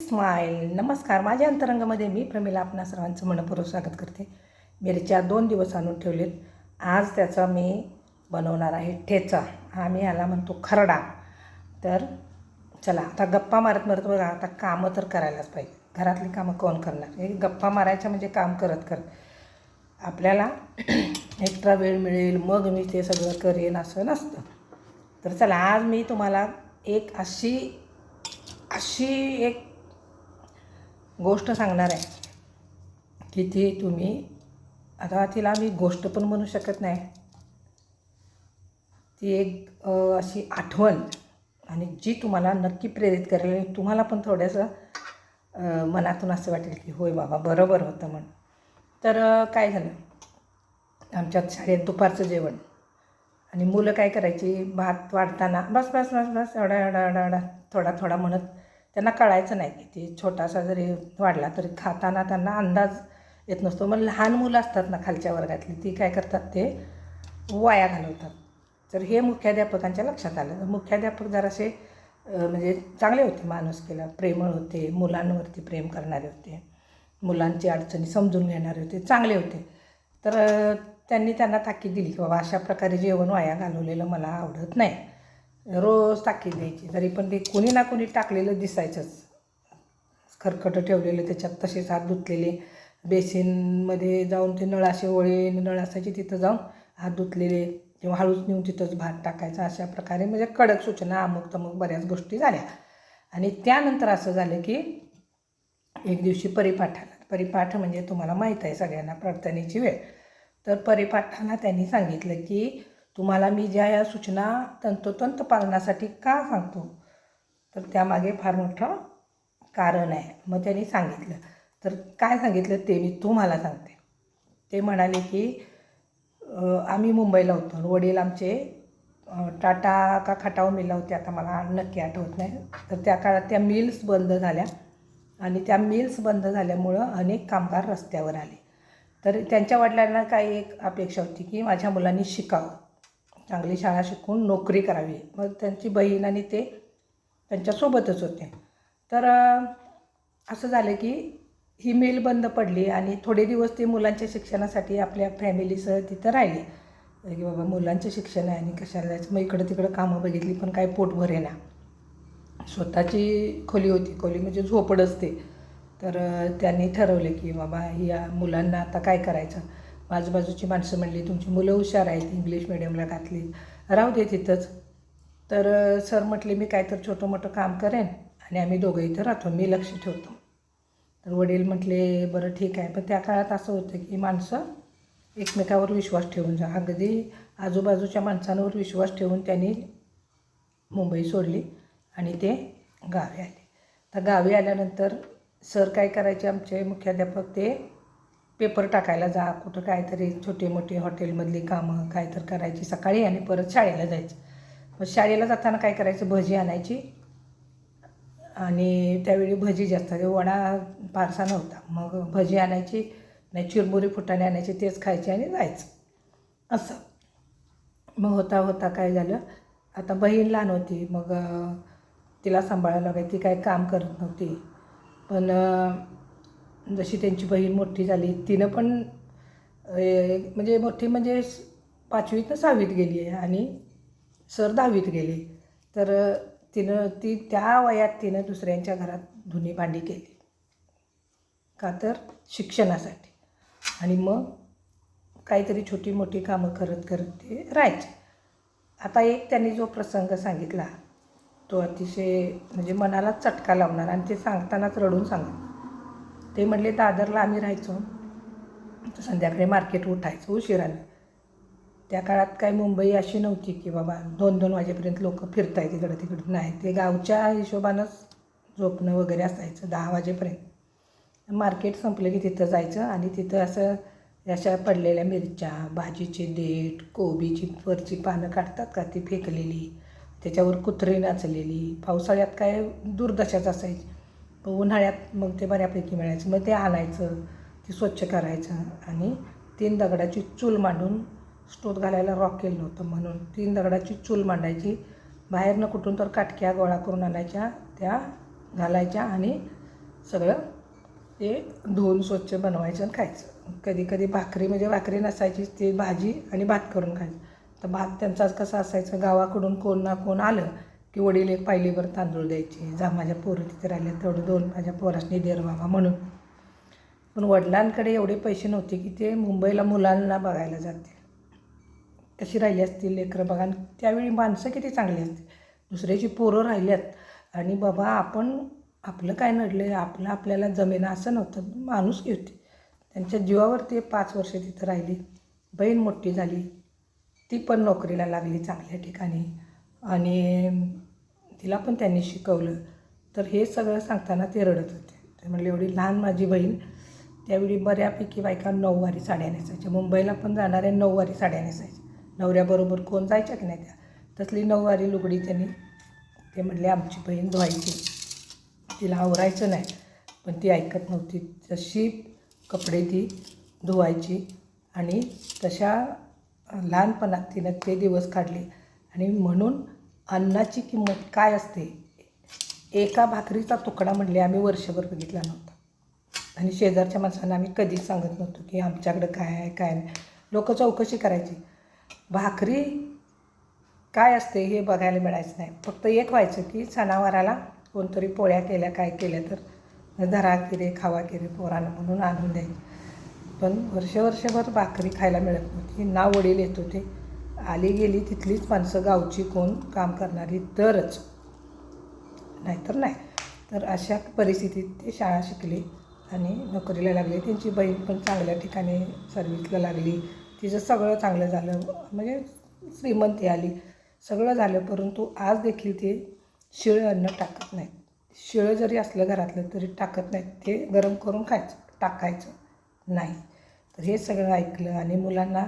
Smile नमस्कार. माझ्या अंतरंगामध्ये मी प्रमिला आपणा सर्वांचं मनपूर्वक स्वागत करते. मिरच्या दोन दिवस आणून ठेवलेत. आज त्याचा मी बनवणार आहे ठेचा. हा मी याला म्हणतो खरडा. तर चला आता गप्पा मारत मारत बघा आता कामं तर करायलाच पाहिजे. घरातली कामं कोण करणार? हे गप्पा मारायच्या म्हणजे काम करत करत. आपल्याला एक्स्ट्रा वेळ मिळेल मग मी ते सगळं करेन असं नसतं. तर चला आज मी तुम्हाला एक अशी अशी एक गोष्ट सांगणार आहे की ती तुम्ही आता तिला मी गोष्ट पण म्हणू शकत नाही. ती एक अशी आठवण आणि जी तुम्हाला नक्की प्रेरित करेल आणि तुम्हाला पण थोडंसं मनातून असं वाटेल की होय बाबा बरोबर होतं म्हणून. तर काय झालं? आमच्यात शाळेत दुपारचं जेवण. आणि मुलं काय करायची? भात वाढताना बस बस बस बस एवढा एवढा एवढा एवढा थोडा थोडा म्हणत त्यांना कळायचं नाही की छोटासा जरी वाढला तरी खाताना त्यांना अंदाज येत नसतो. मग लहान मुलं असतात ना खालच्या वर्गातली ती काय करतात ते? वाया घालवतात. तर हे मुख्याध्यापकांच्या लक्षात आलं. मुख्याध्यापक जरासे म्हणजे चांगले होते माणुसकीला. प्रेमळ होते मुलांवरती प्रेम करणारे होते मुलांची अडचणी समजून घेणारे होते चांगले होते. तर त्यांनी त्यांना ताकीद दिली की बाबा अशा प्रकारे जेवण वाया घालवलेलं मला आवडत नाही. रोज टाकी द्यायची. तरी पण ते कोणी ना कोणी टाकलेलं दिसायचंच. खरकटं ठेवलेलं त्याच्यात तसेच हात धुतलेले. बेसिनमध्ये जाऊन ते नळाशे असे ओळे नळ असायचे तिथं जाऊन हात धुतलेले. किंवा हळूच नेऊन तिथंच भात टाकायचा. अशा प्रकारे म्हणजे कडक सूचना अमुक तमुक बऱ्याच गोष्टी झाल्या. आणि त्यानंतर असं झालं की एक दिवशी परिपाठ आला परिपाठ म्हणजे तुम्हाला माहीत आहे सगळ्यांना प्रार्थनेची वेळ. तर परिपाठाला त्यांनी सांगितलं की तुम्हाला मी ज्या या सूचना तंतोतंत पालनासाठी का सांगतो? तर त्यामागे फार मोठं कारण आहे. मग त्यांनी सांगितलं. तर काय सांगितलं ते मी तुम्हाला सांगते. ते म्हणाले की आम्ही मुंबईला होतो. वडील आमचे टाटा का खटाव मिला होते आता मला नक्की आठवत नाही. तर त्या काळात त्या मिल्स बंद झाल्या. आणि त्या मिल्स बंद झाल्यामुळं अनेक कामगार रस्त्यावर आले. तर त्यांच्या वडिलांना काही एक अपेक्षा होती की माझ्या मुलांनी शिकावं. चांगली शाळा शिकून नोकरी करावी. मग त्यांची बहीण आणि ते त्यांच्यासोबतच होते. तर असं झालं की ही मेल बंद पडली आणि थोडे दिवस ते मुलांच्या शिक्षणासाठी आपल्या फॅमिलीसह तिथं राहिले. की बाबा मुलांचं शिक्षण आहे आणि कशाला जायचं? मग इकडं तिकडं कामं बघितली पण काय पोट भरेना स्वतःची खोली होती. खोली म्हणजे झोपड असते. तर त्यांनी ठरवले की बाबा या मुलांना आता काय करायचं? आजूबाजूची माणसं म्हणली तुमची मुलं हुशार आहेत इंग्लिश मिडियमला घातली. राहू दे तिथंच. तर सर म्हटले मी काय तर छोटं मोठं काम करेन आणि आम्ही दोघं इथं राहतो. मी लक्ष ठेवतो. तर वडील म्हटले बरं ठीक आहे. पण त्या काळात असं होतं की माणसं एकमेकावर विश्वास ठेवून जा. अगदी आजूबाजूच्या माणसांवर विश्वास ठेवून त्यांनी मुंबई सोडली आणि ते गावी आले. तर गावी आल्यानंतर सर काय करायचे? आमचे मुख्याध्यापक ते पेपर टाकायला जा कुठं काहीतरी छोटे मोठे हॉटेलमधली कामं काय तर करायची. सकाळी आणि परत शाळेला जायचं. मग शाळेला जाताना काय करायचं? भजी आणायची. आणि त्यावेळी भजी जास्त ते वडा फारसा नव्हता. मग भजी आणायची नाही चिरमुरी फुटाणे आणायची तेच खायचे आणि जायचं. असं. मग होता होता काय झालं? आता बहीण लहान होती. मग तिला सांभाळायला लागायची. ती काय काम करत नव्हती. पण जशी त्यांची बहीण मोठी झाली तिनं पण म्हणजे मोठी म्हणजे पाचवीतनं पाचवीत सहावीत गेली आहे आणि सर दहावीत गेली. तर तिनं ती त्या वयात तिनं दुसऱ्यांच्या घरात धुनी भांडी केली. का तर शिक्षणासाठी. आणि मग काहीतरी छोटी मोठी कामं करत करत ते राहायचे. आता एक त्यांनी जो प्रसंग सांगितला तो अतिशय म्हणजे मनाला चटका लावणार आणि ते सांगतानाच रडून सांगत. ते म्हटले दादरला आम्ही राहायचो. संध्याकाळी मार्केट उठायचं उशिराने. त्या काळात काय मुंबई अशी नव्हती की बाबा दोन दोन वाजेपर्यंत लोक फिरतायत इकडं तिकडं. नाही ते गावच्या हिशोबानंच झोपणं वगैरे असायचं दहा वाजेपर्यंत. मार्केट संपलं की तिथं जायचं आणि तिथं असं अशा पडलेल्या मिरच्या भाजीचे देठ कोबीची वरची पानं काढतात का ती फेकलेली. त्याच्यावर कुत्री नाचलेली. पावसाळ्यात काय दुर्दशाच असायची. उन्हाळ्यात मग ते बऱ्यापैकी मिळायचं. मग ते आणायचं ते स्वच्छ करायचं आणि तीन दगडाची चूल मांडून स्टोत घालायला रॉक केलं नव्हतं म्हणून. तीन दगडाची चूल मांडायची. बाहेरनं कुठून तर काटक्या गोळा करून आणायच्या त्या घालायच्या आणि सगळं ते धुवून स्वच्छ बनवायचं आणि खायचं. कधी कधी भाकरी म्हणजे भाकरी नसायची ती भाजी आणि भात करून खायचं. तर भात त्यांचाच कसा असायचं? गावाकडून कोण ना कोण आलं की वडील एक पायलीभर तांदूळ द्यायचे जा माझ्या पोरं तिथे राहिल्या तेवढं दोन माझ्या पोरासनी देर बाबा म्हणून. पण वडिलांकडे एवढे पैसे नव्हते की ते मुंबईला मुलांना बघायला जाते कशी राहिली असतील लेकरं बघा. आणि त्यावेळी माणसं किती चांगली असते दुसऱ्याची पोरं राहिल्यात. आणि बाबा आपण आपलं काय नडलं आपलं आपल्याला जमेन असं नव्हतं. माणूस होती. त्यांच्या जीवावर ते पाच वर्ष तिथं राहिली. बहीण मोठी झाली. ती पण नोकरीला लागली चांगल्या ठिकाणी. आणि तिला पण त्यांनी शिकवलं. तर हे सगळं सांगताना ते रडत होते. ते म्हणले एवढी लहान माझी बहीण त्यावेळी बऱ्यापैकी बायका नऊवारी साड्या नेसायच्या. मुंबईला पण जाणाऱ्या नऊवारी साड्या नेसायच्या. नवऱ्याबरोबर कोण जायच्या की नाही त्या? तसली नऊवारी लुगडी त्यांनी ते म्हणले आमची बहीण धुवायची. तिला आवरायचं नाही. पण ती ऐकत नव्हती. तशी कपडे ती धुवायची आणि तशा लहानपणात तिनं ते दिवस काढले. आणि म्हणून अन्नाची किंमत काय असते? एका भाकरीचा तुकडा म्हणले आम्ही वर्षभर बघितला नव्हता. आणि शेजारच्या माणसांना आम्ही कधीच सांगत नव्हतो की आमच्याकडं काय आहे काय नाही. लोक चौकशी करायची. भाकरी काय असते हे बघायला मिळायचं नाही. फक्त एक व्हायचं की सणावाराला कोणतरी पोळ्या केल्या काय केल्या तर धरा किरे खावा किरे पोरानं म्हणून आणून द्यायचे. पण वर्ष वर्षभर भाकरी खायला मिळत नव्हती. ना वडील येत होते आली गेली तिथलीच माणसं गावची कोण काम करणारी तरच. नाहीतर नाही. तर अशा परिस्थितीत ते शाळा शिकले आणि नोकरीला लागले. त्यांची बहीण पण चांगल्या ठिकाणी सर्व्हिसला लागली. तिचं सगळं चांगलं झालं. म्हणजे श्रीमंती आली. सगळं झालं. परंतु आज देखील ते शिळं अन्न टाकत नाहीत. शिळं जरी असलं घरातलं तरी टाकत नाहीत. ते गरम करून खायचं. टाकायचं नाही. तर हे सगळं ऐकलं आणि मुलांना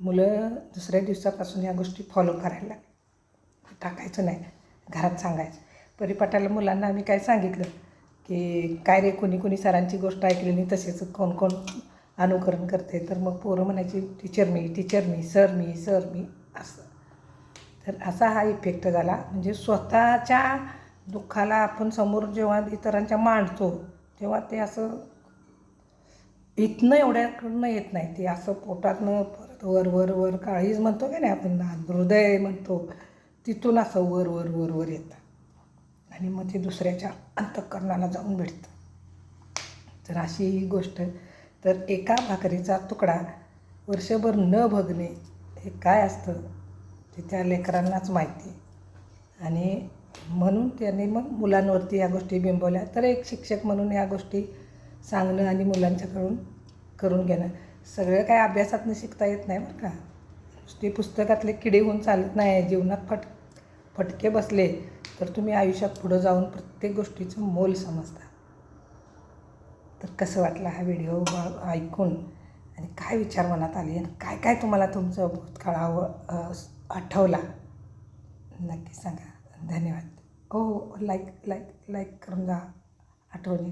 मुलं दुसऱ्या दिवसापासून या गोष्टी फॉलो करायला लागली. टाकायचं नाही घरात सांगायचं. परिपाठाला मुलांना आम्ही काय सांगितलं? की काय रे कोणी कोणी सरांची गोष्ट ऐकली नाही तसेच कोण कोण अनुकरण करते. तर मग पोरं म्हणायची टीचर मी टीचर मी सर मी सर मी असं. तर असा हा इफेक्ट झाला. म्हणजे स्वतःच्या दुःखाला आपण समोर जेव्हा इतरांच्या मांडतो तेव्हा ते असं इथनं एवढ्याकडनं येत नाही. ते असं पोटातनं परत वर वर वर काळीज म्हणतो की नाही आपण हृदय म्हणतो तिथून असं वर वर वर वर येतं. आणि मग ते दुसऱ्याच्या अंतःकरणाला जाऊन भेटतं. तर अशी ही गोष्ट. तर एका भाकरीचा तुकडा वर्षभर न भगणे हे काय असतं ते त्या लेकरांनाच माहिती. आणि म्हणून त्यांनी मग मुलांवरती या गोष्टी बिंबवल्या. तर एक शिक्षक म्हणून या गोष्टी सांगणं आणि मुलांच्याकडून करून घेणं. सगळं काय अभ्यासातनं शिकता येत नाही बरं का. नुसते पुस्तकातले किडे होऊन चालत नाही जीवनात फट फटके बसले तर तुम्ही आयुष्यात पुढं जाऊन प्रत्येक गोष्टीचं मोल समजता. तर कसं वाटलं हा व्हिडिओ? ऐकून आणि काय विचार मनात आले आणि काय काय तुम्हाला तुमचं भूतकाळावर आठवला? नक्की सांगा. धन्यवाद. हो लाईक लाईक लाईक करून जा. आठवणी.